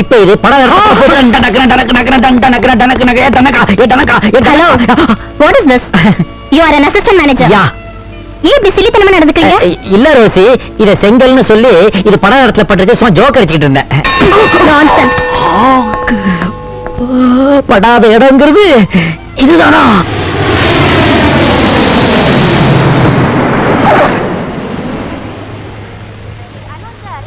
இப்ப இது படம் hello what is this you are an assistant manager yeah ஏன் இப்படி சிலித்தனமா நடந்துக்கிறீங்க இல்ல ரோசி இத செங்கல்னு சொல்லி இது படம் இடத்துல பட்டுச்சு சும்மா ஜோக் அடிச்சுக்கிட்டு இருந்தேன் நான்சென்ஸ் படாத இடங்கிறது இதுதானா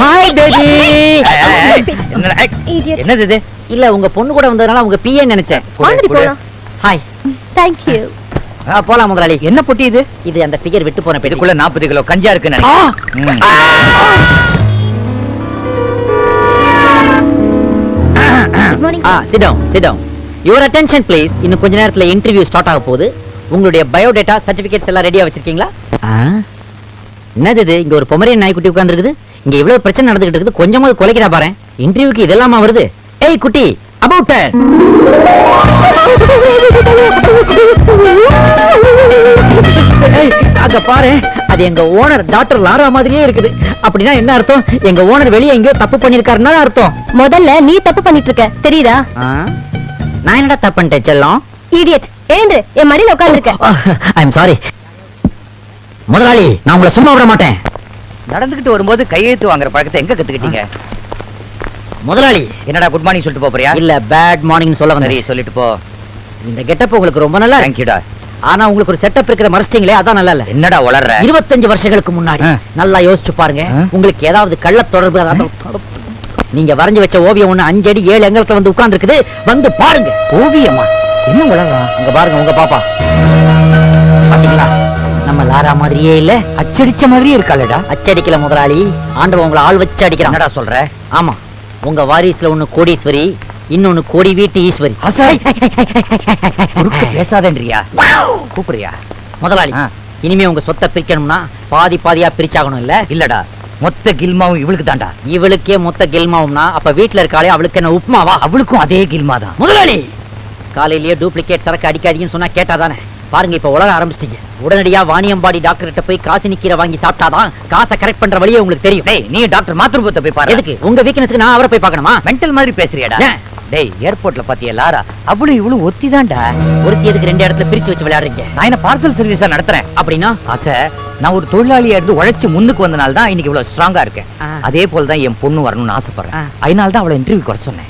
Hi baby. என்னது இது? இல்ல உங்க பொண்ணு கூட வந்ததுனால உங்க பிஏ நினைச்சேன். ஹாய் தேங்க் யூ போலாம். முதலாளி. என்ன பொட்டி இது? இது அந்த பிகர் விட்டு போன பெட்டி. இதுக்குள்ள நாற்பது கிலோ கஞ்சா இருக்கு ஆ! Good morning ah sit down sit down your attention please இன்னும் கொஞ்ச நேரத்துல இன்டர்வியூ ஸ்டார்ட் ஆக போகுது. உங்களுடைய பயோடேட்டா சர்டிபிகேட்ஸ் எல்லாம் ரெடியா வச்சிருக்கீங்களா? என்னது இது? இங்க ஒரு பொமரியன் நாய்க்குட்டி உட்கார்ந்திருக்குது. இங்க இவ்வளவு பிரச்சனை நடந்துகிட்டு இருக்குது கொஞ்சமாவது குலைக்கிறா பாரு. இன்டர்வியூக்கு இதெல்லாமா வருது? ஏய் குட்டி அபவுட் அங்க பாரு அது எங்க ஓனர் டாக்டர் லாரா மாதிரியே இருக்குது. அப்படின்னா என்ன அர்த்தம்? எங்க ஓனர் வெளியே எங்கேயோ தப்பு பண்ணிருக்காருன்னா அர்த்தம். முதல்ல நீ தப்பு பண்ணிட்டு இருக்க தெரியுதா? நான் என்னடா தப்பு பண்ணிட்டேன் செல்லம்? இடியட் எழுந்துரு என் மடியில உட்கார்ந்திருக்க. ஐ எம் சாரி முதலாளி நான் உங்களை சும்மா விட மாட்டேன். நடந்துகிட்டு வரும்போது கையெழுத்து வாங்குற பழக்கத்தை எங்க கத்துக்கிட்டீங்க? முதலாளி. என்னடா குட் மார்னிங் சொல்லிட்டு போறியா? இல்ல பேட் மார்னிங் சொல்ல வந்தேன். சொல்லிட்டு போ. இந்த கெட்டப் உங்களுக்கு ரொம்ப நல்லா தேங்க்யூடா ஆனா உங்களுக்கு ஒரு செட்டப் இருக்கிற மறைச்சிட்டீங்களே அதான் நல்லா இல்ல. என்னடா வளர்ற இருபத்தஞ்சு வருஷங்களுக்கு முன்னாடி. நல்லா யோசிச்சு பாருங்க. உங்களுக்கு ஏதாவது கள்ள தொடர்பு அதாவது- நீங்க வரைஞ்சு வச்ச ஓவியம் ஒண்ணு அஞ்சு அடி ஏழு எங்கலத்துல வந்து உட்கார்ந்து இருக்குது வந்து பாருங்க. ஓவியமா? என்ன வளர்றா இங்க பாருங்க உங்க பாப்பா. நம்ம லாரா மாதிரியே இல்ல அச்சடிச்ச மாதிரியே இருக்காளடா அச்சடிக்கல முதலாளி ஆண்டவன் உங்களை ஆள் வச்சு அடிக்கிறான் என்னடா சொல்ற ஆமா உங்க வாரிசுல ஒண்ணு கோடீஸ்வரி இன்னொன்னு கோடி வீட்டு ஈஸ்வரி பேசாதேன்றியா கூப்பிடுறியா முதலாளி. இனிமே உங்க சொத்தை பிரிக்கணும்னா பாதி பாதியா பிரிச்சாகணும் இல்ல இல்லடா மொத்த கில்மாவும் இவளுக்கு தான்டா இவளுக்கே மொத்த கெல்மாவும்னா அப்ப வீட்டுல இருக்காளே அவளுக்கு என்ன உப்புமாவா அவளுக்கும் அதே கில்மா தான் முதலாளி காலையிலேயே டூப்ளிகேட் சரக்கு அடிக்காதீங்கன்னு சொன்னா கேட்டாதானே பாருங்க இப்ப உலக ஆரம்பிச்சிட்டீங்க. உடனடியா வாணியம்பாடி டாக்டர் கிட்ட போய் காசு நிக்கிற வாங்கி சாப்பிட்டாதான் காசை கரெக்ட் பண்ற வழியே உங்களுக்கு தெரியும். டேய் நீ டாக்டர் மாத்ருபத்தை போய் பாரு. எதுக்கு? உங்க வீக்னஸ்க்கு நான் அவரை போய் பார்க்கணுமா? மென்டல் மாதிரி பேசுறியாடா? டேய் ஏர்போர்ட்ல பாத்தியா லாரா? அவளும் இவளும் ஒத்திதான்டா. ஒருத்தி எதுக்கு ரெண்டு இடத்துல பிரிச்சு வச்சு விளையாடுறீங்க? நான் என்ன பார்சல் சர்வீஸா நடத்துறேன்? அப்படின்னா? ஆசை நான் ஒரு தொழிலாளியா இருந்து உழைச்சு முன்னுக்கு வந்தனால தான் இன்னைக்கு இவ்வளவு ஸ்ட்ராங்கா இருக்கேன். அதே போல தான் என் பொண்ணு வரணும்னு ஆசைப்படுறேன். அதனால தான் அவளை இன்டர்வியூ குறை சொன்னேன்.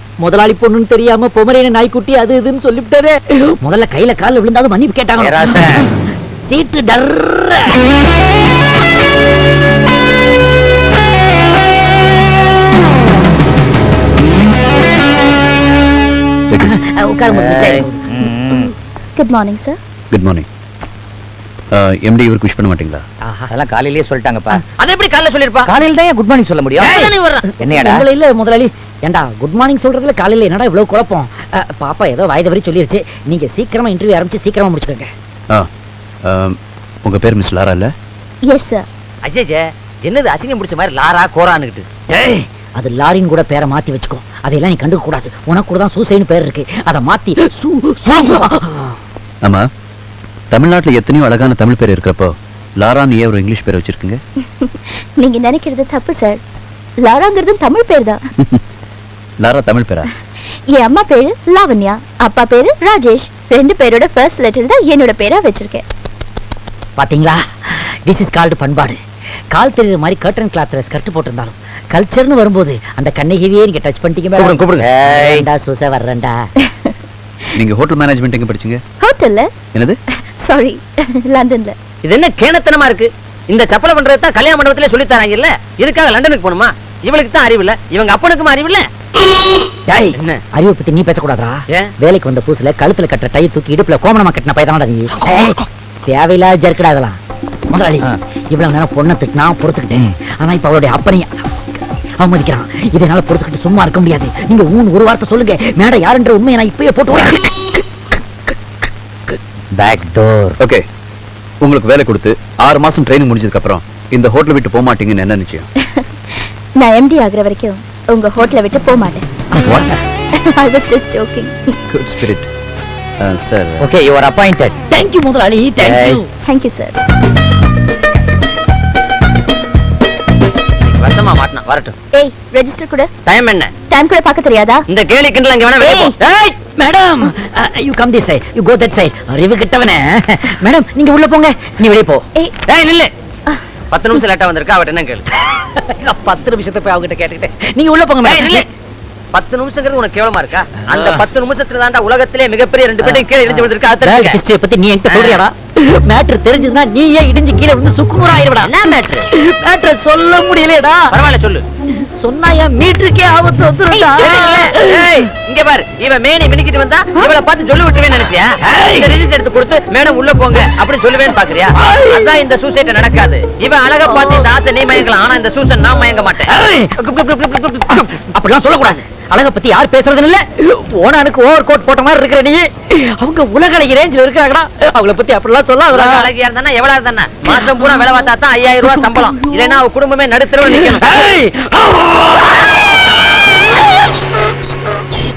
முதலாளி பொண்ணுன்னு தெரியாம பொமரேன நாய்க்குட்டி அது இதுன்னு சொல்லிவிட்டாரே முதல்ல கையில கால்ல விழுந்தாலும் மன்னிப்பு கேட்டாங்க. சீட்டு டர்ற good morning sir good morning MD இவருக்கு விஷ் பண்ண மாட்டீங்களா? அதெல்லாம் காலையிலேயே சொல்லிட்டாங்கப்பா. அது எப்படி காலைல சொல்லிருப்பா காலையில தான் குட் மார்னிங் சொல்ல முடியும். என்னையாடா? இல்ல முதலாளி. ஏண்டா குட் மார்னிங் சொல்றதுல காலையில என்னடா இவ்வளவு குழப்பம்? பாப்பா ஏதோ வாய் தவறி சொல்லிருச்சு. நீங்க சீக்கிரமா இன்டர்வியூ ஆரம்பிச்சு சீக்கிரமா முடிச்சுக்கோங்க. ஆ ஆம், உங்க பேர் மிஸ் லாரா இல்ல? எஸ் சார் அஜய் என்னது அசிங்கம் பிடிச்ச மாதிரி லாரா கோரான்னுகிட்டு? டேய், அது லாரின் கூட பேரை மாத்தி வச்சுக்கோ. அதையெல்லாம் நீ கண்டுக்க கூடாது. உனக்கு கூட தான் சூசைன்னு பேர் இருக்கு. அதை மாத்தி சூ சூ- ஆமா தமிழ்நாட்டுல எத்தனையோ அழகான தமிழ் பேர் இருக்கிறப்போ லாரான்னு ஏன் ஒரு இங்கிலீஷ் பேர் வச்சிருக்கீங்க? நீங்க நினைக்கிறது தப்பு சார் லாராங்கிறது தமிழ் பேர் தான். லாரா தமிழ் பேரா? என் அம்மா பேரு லாவண்யா அப்பா பேரு ராஜேஷ். ரெண்டு பேரோட ஃபர்ஸ்ட் லெட்டர் தான் என்னோட பேரா வச்சிருக்கேன். பாத்தீங்களா? திஸ் இஸ் கால்டு பண்பாடு. கால் தெரியுற மாதிரி கர்டன் கிளாத்ல ஸ்கர்ட் போட்டிருந்தாலும் கல்ச்சர்னு வரும்போது அந்த கண்ணகிவியே நீங்க டச் பண்ணிட்டீங்க கூப்பிடுங்க. வேண்டா சூச வர்றேன்டா. நீங்க ஹோட்டல் மேனேஜ்மெண்ட் எங்க படிச்சீங்க? ஹோட்டல்ல என்னது? சாரி லண்டன்ல இது என்ன கேணத்தனமா இருக்கு? இந்த சப்பலை பண்றது தான் கல்யாண மண்டபத்திலே சொல்லி தராங்க இல்ல இதுக்காக லண்டனுக்கு போகணுமா? இவளுக்கு தான் அறிவு இல்ல. இவங்க அப்பனுக்கும் அறிவு இல்ல? அறிவை பத்தி நீ பேசக்கூடாதா? வேலைக்கு வந்த புதுசுல கழுத்துல கட்டுற டை தூக்கி இடுப்புல கோமணமா கட்டின பையதானடா நீ? தேவையில்லாத ஜர்க்கடா அதெல்லாம் முதலாளி. இவ்வளவு நேரம் பொண்ணை திட்டினா பொறுத்துக்கிட்டேன். ஆனா இப்ப அவளுடைய அவமதிக்கிறான். இதனால பொறுத்துக்கிட்டு சும்மா இருக்க முடியாது. நீங்க ஊன் ஒரு வார்த்தை சொல்லுங்க. மேடம் யாருன்ற உண்மையை நான் இப்பயே போட்டு பேக் டோர் ஓகே உங்களுக்கு வேலை கொடுத்து ஆறு மாசம் ட்ரைனிங் முடிஞ்சதுக்கு அப்புறம் இந்த ஹோட்டல் விட்டு போக மாட்டீங்கன்னு என்ன நிச்சயம்? நான் எம்டி ஆகுற வரைக்கும் உங்க ஹோட்டலை விட்டு போக மாட்டேன் I was just joking good spirit sir okay your appointed thank you முதலாளி thank you thank you sir வசமா மாட்டினா வரட்டும். ஏய் ரெஜிஸ்டர் கூட. டைம் என்ன? டைம் கூட பார்க்க தெரியாதா? இந்த கேலி கிண்டல் அங்க வேணா வெளிய போ. ஏய். Madam you come this side you go that side அறிவு கிட்டவனே. மேடம் நீங்க உள்ள போங்க. நீ வெளிய போ. ஏய் நில்லு. பத்து நிமிஷம் லேட்டா வந்திருக்கா? அவட்ட என்ன கேளு? பத்து நிமிஷத்தை போய் அவகிட்ட கேட்டுக்கிட்டேன் நீங்க உள்ள போங்க. மேடம் பத்து நிமிஷங்கிறது உனக்கு கேவலமா இருக்கா? அந்த பத்து நிமிஷத்துல தாண்டா உலகத்திலே மிகப்பெரிய ரெண்டு பேரும் கீழே இடிஞ்சு விழுந்திருக்கா? தெரிஞ்சுக்க. ஹிஸ்டரிய பத்தி நீ என்கிட்ட சொல்றியாடா? மேட்டர் தெரிஞ்சதுன்னா நீ ஏன் இடிஞ்சு கீழே வந்து சுக்குநூறு ஆயிருடா என்ன மேட்ரு மேட்டர் சொல்ல முடியலடா பரவாயில்ல சொல்லு. சொன்னா என் மீட்டருக்கே ஆபத்து வந்துருடா இங்க பாரு. இவன் மேனி மினிக்கிட்டு வந்தா இவளை பார்த்து சொல்லி விட்டுருவேன் நினைச்சியா? இந்த ரிஜிஸ்டர் எடுத்து கொடுத்து மேடம் உள்ள போங்க அப்படி சொல்லுவேன்னு பாக்குறியா? அதான் இந்த சூசைட் நடக்காது. இவன் அழகா பார்த்து இந்த ஆசை நீ மயங்கலாம் ஆனா இந்த சூசன் நான் மயங்க மாட்டேன். அப்படிலாம் சொல்லக்கூடாது. அழக பத்தி யார் பேசுறதுன்னு இல்ல. ஓனானுக்கு ஓவர் கோட் போட்ட மாதிரி இருக்கிற நீ. அவங்க உலக அழகி ரேஞ்சில் இருக்காங்கடா. அவங்கள பத்தி அப்படிலாம் உலக சொல்லாத அழகியா இருந்தா எவ்வளவு இருந்தா மாசம் பூரா வேலை பார்த்தா தான் ஐயாயிரம் ரூபாய் சம்பளம். இல்லைன்னா அவ குடும்பமே நடுத்தரவு நிக்கணும்.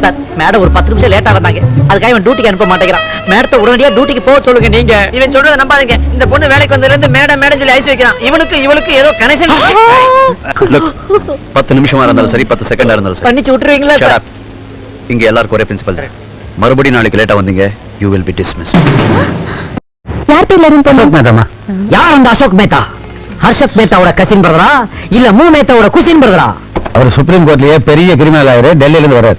சார் மேடம் ஒரு பத்து நிமிஷம் லேட்டா வந்தாங்க. அதுக்காக இவன் டியூட்டிக்கு அனுப்ப மாட்டேங்கிறான். மேடத்தை உடனடியா டியூட்டிக்கு போக சொல்லுங்க நீங்க. இவன் சொல்றத நம்பாதீங்க. இந்த பொண்ணு வேலைக்கு வந்ததுல இருந்து மேடம் மேடம் சொல்லி ஐஸ் வைக்கிறான். இவனுக்கு இவளுக்கு ஏதோ கனெக்ஷன் பத்து நிமிஷமா இருந்தாலும் சரி பத்து செகண்டா இருந்தாலும் சரி. பண்ணிச்சு விட்டுருவீங்களா சார். இங்க எல்லாருக்கும் ஒரே பிரின்சிபல் மறுபடியும் நாளைக்கு லேட்டா வந்தீங்க யூ வில் பி டிஸ்மிஸ் யார் பேர்ல ரூம் போனோம் மேடமா யார் அந்த அசோக் மேத்தா? ஹர்ஷத் மேத்தாவோட கசின் பிரதரா இல்ல மூ மேத்தாவோட குசின் பிரதரா அவர் சுப்ரீம் கோர்ட்லயே பெரிய கிரிமினல் ஆயிரு டெல்லியில இருந்து வர்றாரு.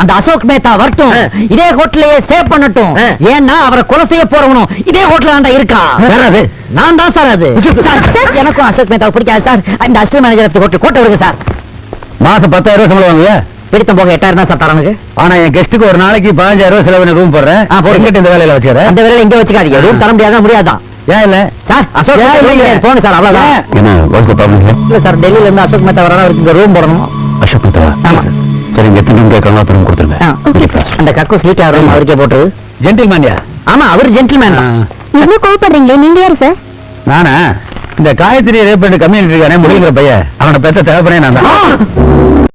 அந்த அசோக் மேத்தா வரட்டும். இதே ஹோட்டலையே ஸ்டே பண்ணட்டும். ஏன்னா அவரை கொலை செய்ய போறவனும் இதே ஹோட்டல் தான்டா இருக்கா. யார் அது? நான் தான் சார் அது. எனக்கும் அசோக் மேத்தாவை பிடிக்காது சார். இந்த அசிஸ்டன்ட் மேனேஜர் ஆஃப் ஹோட்டல் கோட்டை விடுங்க சார். மாசம் பத்தாயிரம் ரூபாய் சம்பளம் வாங்குவியா? பிடித்தம் போக எட்டாயிரம் தான் சார் தரனுக்கு. ஆனா என் கெஸ்ட்டுக்கு ஒரு நாளைக்கு பதினஞ்சாயிரம் ரூபாய் செலவு ரூம் போடுறேன். எங்கிட்ட இந்த வேலையில வச்சுக்கிறேன். அந்த வேலையில இங்க வச்சுக்காதீங்க. ரூம் தர முடியாதான் முடியாதான் ஏன் இல்ல? சார் அசோக் மேத்தா. போங்க சார் அவ்வளவுதான். என்ன வாட்ஸ் ப்ராப்ளம் இல்ல? சார் டெல்லியில இருந்து அசோக் மேத்தா வரணும் அவருக்கு ரூம் போடணும். அசோக் மேத்தவா ஆமா. சரி. இங்க எத்தனை ரூம் கேட்கறாங்க அப்புறம் கொடுத்துருங்க. அந்த கக்கூஸ் லீக் ஆகிற ரூம் அவருக்கே போட்டு ஜென்டில்மேன்யா ஆமா அவர் ஜென்டில்மேன் தான். இன்னும் கோவப்படுறீங்களே? நீங்க யாரு சார் நானா? இந்த காயத்ரி ரேப் பண்ணி கம்யூனிட்டி இருக்கானே முடிக்கிற பையன். அவனோட பெத்த தேவைப்படே நான் தான்.